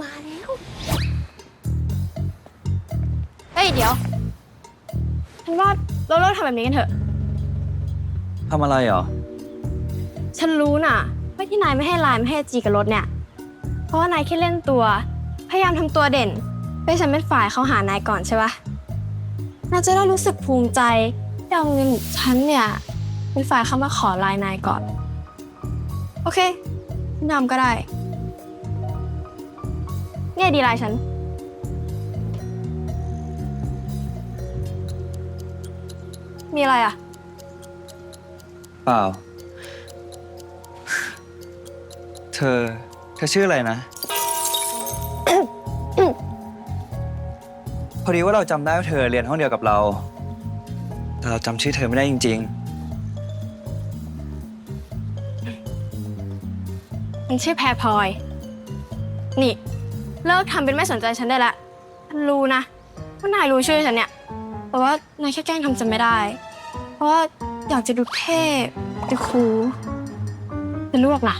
มาแล้ว เฮ้ย เดี๋ยวฉันว่าเราเลิกทำแบบนี้กันเถอะ ทำอะไรเหรอ ฉันรู้น่ะว่าที่นายไม่ให้ไลน์ไม่ให้จีกับรถเนี่ย เพราะว่านายแค่เล่นตัว พยายามทำตัวเด่นเพื่อให้ฉันเป็นฝ่ายเข้าหานายก่อนใช่ปะนายจะได้รู้สึกภูมิใจที่เอาเงินฉันเนี่ยเป็นฝ่ายเข้ามาขอไลน์นายก่อน โอเคฉันทำก็ได้ เนี่ยดีไลน์ฉัน มีอะไรอะ เปล่า เธอ เธอชื่ออะไรนะ พอดีว่าเราจำได้ว่าเธอเรียนห้องเดียวกับเรา แต่เราจำชื่อเธอไม่ได้จริง มันชื่อแพรพลอย นี่ เลิกทำเป็นไม่สนใจฉันได้ละฉันรู้นะว่านายรู้ชื่อฉันเนี่ย แต่ว่านายแค่แกล้งทำจำไม่ได้ เพราะว่าอยากจะดูเท่ดูคูลจะลวกล่ะ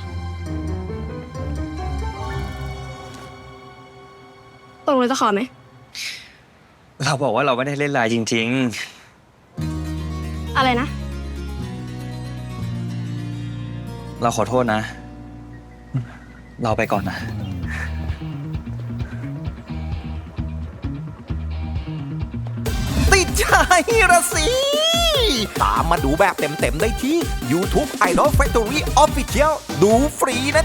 ตกลงจะขอไหมๆเราบอกว่าเราไม่ได้เล่นไลน์จริง อะไรนะ ๆ เราขอโทษนะ เราไปก่อนนะ ใช่ละสิ ตามมาดูแบบเต็มๆได้ที่ YouTube Idol Factory Official ดูฟรีนะ